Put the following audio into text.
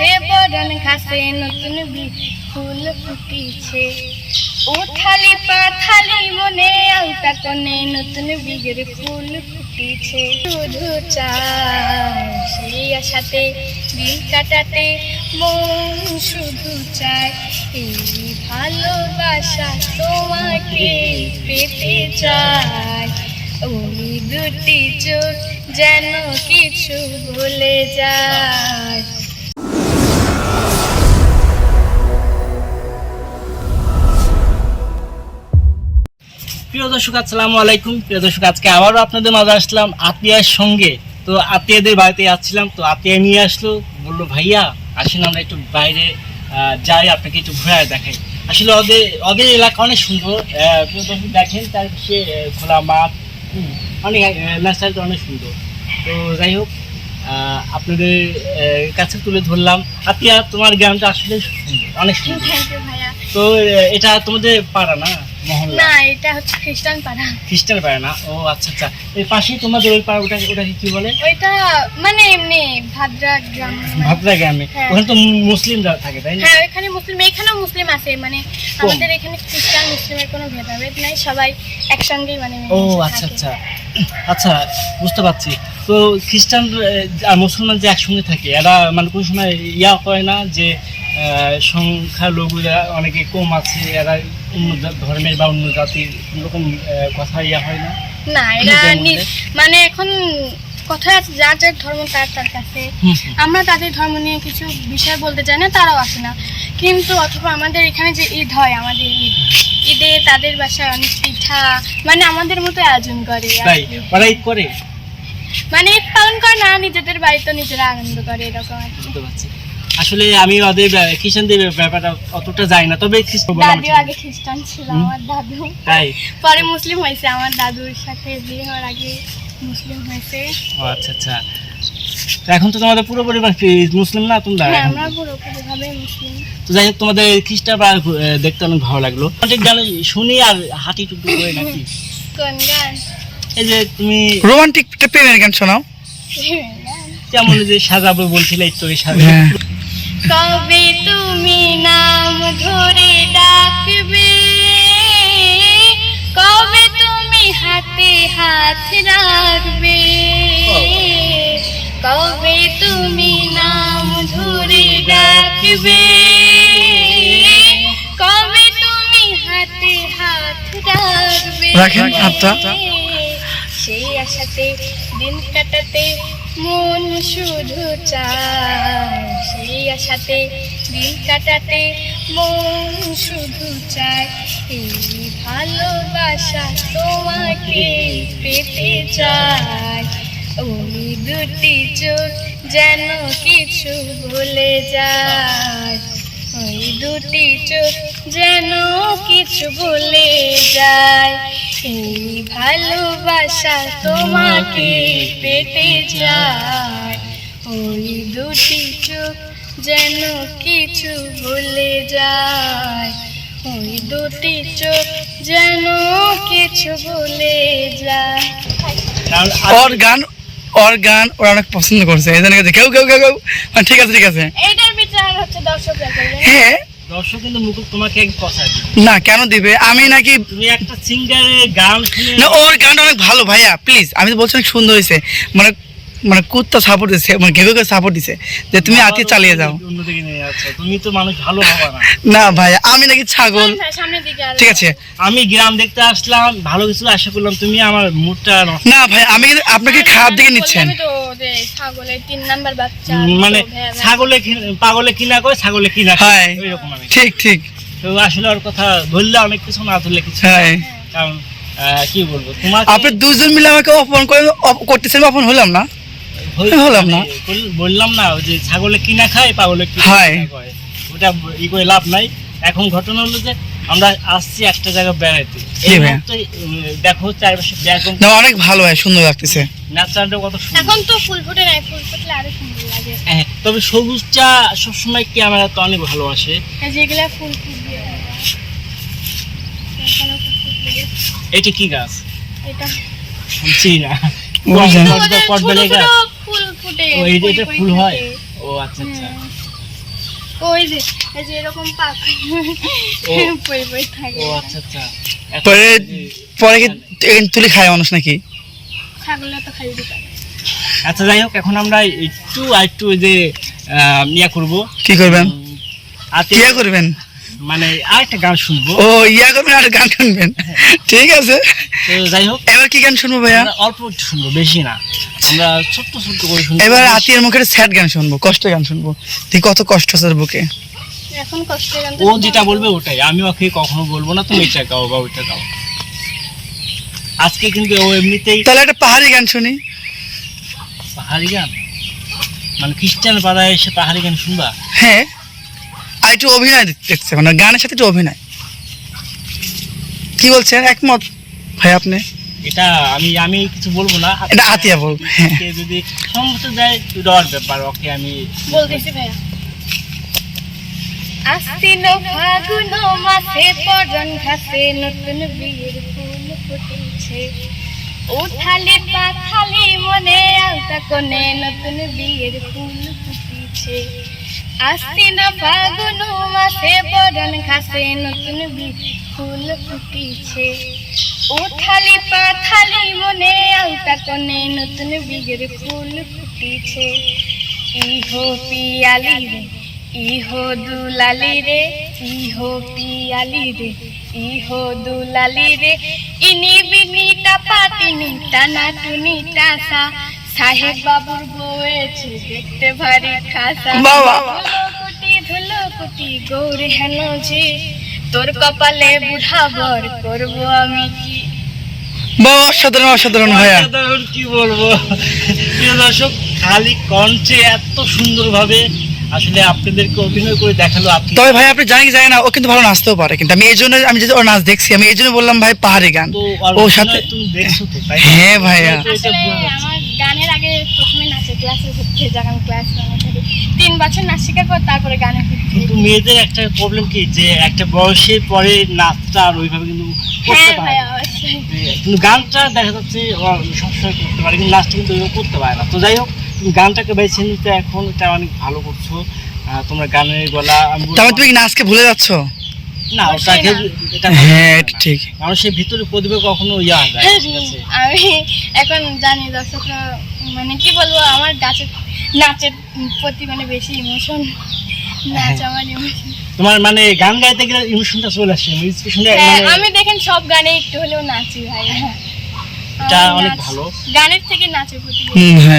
গাছে বরণ ঘাসে নতুন বীজ ফুল ফুটিছে। উঠালি পাথালি মনে আলতা কোনে নতুন বীজের ফুল ফুটিছে। শুধু চাই সেই আশাতে দিন কাটাতে, মন শুধু চায় এই ভালোবাসা তোমাকে পেতে চায় ওই দুটি চোখ যেন কিছু ভুলে যায়। প্রিয় দর্শক আসসালামু আলাইকুম। প্রিয় দর্শক আজকে আবারও আপনাদের মাঝে আসলাম আতিয়ার সঙ্গে। তো আতিয়াদের বাড়িতে যাচ্ছিলাম তো আতিয়া নিয়ে আসলো। বলল ভাইয়া আসেন আমরা একটু বাইরে যাই আপনাকে একটু ঘোরায় দেখাই। আসলে ওদের ওদের এলাকা অনেক সুন্দর। প্রিয় দর্শক দেখেন তার সে খোলা মাঠ। অনেক ন্যাচারালটা অনেক সুন্দর। তো যাই হোক আপনাদের কাছে তুলে ধরলাম। আতিয়া তোমার গ্রামটা আসলে সুন্দর অনেক সুন্দর। তো এটা তোমাদের পাড়া না? না এটা হচ্ছে খ্রিস্টান পাড়া খ্রিস্টান পাড়া না? ও আচ্ছা আচ্ছা। এর পাশেই তোমাদের ওই পাড়া ওটা কি বলে? ওইটা মানে এমনি ভাদ্রা গ্রাম। ভাবরা গ্রামে। হ্যাঁ। ওখানে তো মুসলিমরা থাকে তাই না? হ্যাঁ এখানে মুসলিম এখানেও মুসলিম আছে। মানে আমাদের এখানে খ্রিস্টান মুসলিমের কোনো ভেদাভেদ নাই। সবাই একসঙ্গেই মানে ও আচ্ছা আচ্ছা। আচ্ছা বুঝতে পারছি। তো খ্রিস্টান আর মুসলমান যে একসঙ্গে থাকে এরা মানে কোনো সময় ইয়া করে না যে সংখ্যালঘুরা অনেকে কম আছে এরা অন্য ধর্মের বা অন্য জাতির কোনোরকম কথা ইয়া হয় না? না এরা? মানে এখন কথা আছে যার যার ধর্ম তার তার কাছে। আমরা তাদের ধর্ম নিয়ে কিছু বিষয় বলতে চাই না তারাও আসে না। কিন্তু অথবা আমাদের এখানে যে ঈদ হয় আমাদের ঈদ। ঈদে তাদের বাসায় অনেক পিঠা মানে আমাদের মতো আয়োজন করে তাই? ওরা ঈদ করে? মানে ঈদ পালন করে না নিজেদের বাড়িতে নিজেরা আনন্দ করে এরকম আর কি। আসলে আমি ওদের খ্রিস্টানদের ব্যাপারটা অতটা জানি না তবে খ্রিস্টান দাদিও আগে খ্রিস্টান ছিল আমার দাদু। তাই? পরে মুসলিম হয়েছে আমার দাদুর সাথে বিয়ে হওয়ার আগে মুসলিম হয়েছে। ও আচ্ছা আচ্ছা। এখন তো তোমাদের পুরো পরিবার মুসলিম না তোমরা? হ্যাঁ আমরা মুসলিম। তো যাই হোক তোমাদের খ্রিস্টান বা দেখতে অনেক ভালো লাগল। অনেক গান শুনি আর হাঁটি টুকু করে নাকি? কোন গান? এই যে তুমি রোমান্টিক প্রেমের গান শোনাও। কেমন যে সাজাবো বলছিলে একটু ওই সাজা হ্যাঁ। কবে তুমি নাম ধরে ডাকবে? কবে তুমি হাতে হাত রাখবে? কবে তুমি নাম ধরে ডাকবে? কবে তুমি হাতে হাত রাখবে? রাখেন হাতটা। সেই আশাতে দিন কাটাতে মন শুধু চায় সেই আশাতে দিন কাটাতে, মন শুধু চায় এই ভালোবাসা তোমাকে পেতে চায়। ওই দুটি চোখ যেন কিছু ভুলে যায়। ওই দুটি চোখ যেন কিছু ভুলে যায়। এই ভালোবাসা তোমাকে পেতে যায় ওই দুটি চোখ যেন কিছু ভুলে যায়। ওই দুটি চোখ যেন কিছু ভুলে যায়। ওর গান ওর গান ওরা অনেক পছন্দ করছে। এই জন্য কেউ কেউ কেউ কেউ ঠিক আছে ঠিক আছে। এইটার বিচার হচ্ছে দর্শকরা হ্যাঁ দর্শক কিন্তু তোমাকে এক কথা না কেন দিবে? আমি নাকি তুমি একটা সিঙ্গারের গান শুনে না ওর গানটা অনেক ভালো ভাইয়া প্লিজ আমি তো বলছি অনেক সুন্দর হয়েছে। মানে মানে কুত্তা সাপোর্ট দিচ্ছে মানে ঘেউ ঘেউ সাপোর্ট দিছে যে তুমি আতি চালিয়ে যাও। অন্যদিকে নিয়ে যাচ্ছ তুমি তো মানুষ ভালো হবে না। না ভাইয়া আমি নাকি ছাগল। ঠিক আছে। আমি গ্রাম দেখতে আসলাম ভালো কিছু আশা করলাম তুমি আমার মুডটা না ভাই আমি কিন্তু আপনাকে খারাপ দিকে নিচ্ছেন। আমি তো যে ছাগলের তিন নাম্বার বাচ্চা মানে। ছাগলে পাগলে কিনা করে ছাগলে কিনা হয়। আমি। ঠিক ঠিক। তো আসলে ওর কথা ধরলে অনেক কিছু না ধরলে কিছু হ্যাঁ। কারণ কি বলব তোমার আপনি দুজন মিলে আমাকে অপমান করে করতেছেন অপমান হলাম না। হলাম না। বললাম না যে ছাগলে কিনা খায় পাগলে কিনা হয়। ওটা ই করে লাভ নাই। এখন ঘটনা হলো যে আমরা আসছি একটা জায়গায় বেড়াইতে? দেখো চারপাশে ব্যাকগ্রাউন্ড না অনেক ভালো হয় সুন্দর লাগতেছে। ন্যাচারালটা কত সুন্দর। এখন তো ফুল ফুটে নাই ফুল ফুটলে আরও সুন্দর লাগে। হ্যাঁ, তবে সবুজটা সবসময় ক্যামেরা তো অনেক ভালোবাসে। যেগুলা ফুল ফুটবে। এটা কি গাছ? এটা আমি না। ছোট গাছ? ফুটে ও, এই যে এটা ফুল হয়? ও আচ্ছা আচ্ছা। ওই যে এই যে এরকম পাক। ও। পই পই থাকে। ও আচ্ছা আচ্ছা। পরে পরে কি এখানে তুলে খায় মানুষ নাকি? ছাগলে তো খাই দিতে আচ্ছা যাই হোক এখন আমরা একটু আর একটু ওই যে ইয়া করব। কি করবেন? আতে- ইয়া করবেন? মানে আরেকটা গান শুনব। ও ইয়া করবেন আর গান শুনবেন। ঠিক আছে। তো যাই হোক এবার কি গান শুনব ভাইয়া? অল্প একটু শুনব বেশি না। আমরা ছোট্ট ছোট্ট করে শুনব। এবার আতিয়ার মুখে স্যাড গান শুনব কষ্টের গান শুনব। তুই কত কষ্ট আছে বুকে। এখন কষ্টের গান ও যেটা বলবে ওটাই আমি ওকে কখনো বলব না তুমি এটা গাও বা ওইটা গাও। আজকে কিন্তু ও এমনিতেই তাহলে একটা পাহাড়ি গান শুনি। পাহাড়ি গান? মানে খ্রিস্টান পাড়ায় এসে পাহাড়ি গান শুনবা? হ্যাঁ। একটু অভিনয় দেখতে মানে গানের সাথে একটু অভিনয়। কি বলছেন? একমত ভাই আপনি? এটা আমি আমি কিছু বলব না। এটা আতিয়া বলবে, হ্যাঁ। যদি সম্মত যায় দেওয়ার ব্যাপার ওকে আমি বলতেছি ভাইয়া। আস্তিন ফাগুন মাসে পরন ঘাসে নতুন বিয়ের ফুল ফুটেছে। উঠালি পাথালি মনে আলতা কোনে নতুন বিয়ের ফুল ফুটেছে। আস্তিন ফাগুন মাসে পরন ঘাসে নতুন ফুল ফুটেছে। উঠালি পাথালি মনে আলতা কোনে নতুন বিয়ের ফুল ফুটেছে। ইহো পিয়ালি রে, ইহো দুলালি রে, ইহো পিয়ালি রে, ইহো দুলালি রে। ইনি বিনিটা পাতিনিটা নাটুনিটা সা সাহেব বাবুর বউয়েছে দেখতে ভারী খাসা বাবা। ধুলোকুটি ধুলোকুটি গৌর হেন যে। তোর কপালে করব আমি কি? বাবা অসাধারণ অসাধারণ ভাইয়া। অসাধারণ কি বলব? প্রিয় দর্শক খালি কণ্ঠে এত সুন্দরভাবে আসলে আপনাদেরকে অভিনয় করে দেখাল আপনি। তবে ভাই আপনি জানি জানি না ও কিন্তু ভালো নাচতেও পারে কিন্তু আমি এই জন্য আমি যদি ওর নাচ দেখছি আমি এই জন্য বললাম ভাই পাহাড়ি গান। অভিনয় সাথে তুমি দেখছ তো তাই না? হ্যাঁ ভাইয়া। আমার গানের আগে প্রথমে নাচের ক্লাসে ভর্তি হয়ে যখন ক্লাস তিন বছর নাচ শেখার পর তারপরে গানে কিন্তু মেয়েদের একটা প্রবলেম কি? যে একটা বয়সের পরে নাচটা আর ওইভাবে কিন্তু করতে হ্যাঁ পারে কিন্তু গানটা দেখা যাচ্ছে ও সবসময় করতে পারে কিন্তু নাচটা কিন্তু ওইভাবে করতে পারে না। তো যাই হোক তুমি গানটাকে বেছে নিতে এখন এটা অনেক ভালো করছ। তোমার গানের গলা তাহলে তুমি কি নাচকে ভুলে যাচ্ছ? না ওটাকে এটা হ্যাঁ ঠিক। মানুষের ভিতরে প্রতিভা কখনো ইয়া হয় না, আমি এখন জানি দর্শকরা মানে কি বলব আমার নাচের নাচের প্রতি মানে বেশি ইমোশন নাচ হ্যাঁ। আমার ইমোশন তোমার মানে গান গাইতে গেলে ইমোশনটা চলে আসে ইন্সপিরেশনটা মানে আমি দেখেন সব গানে একটু হলেও নাচি ভাই। এটা অনেক ভালো। গানের থেকে নাচের প্রতি হ্যাঁ।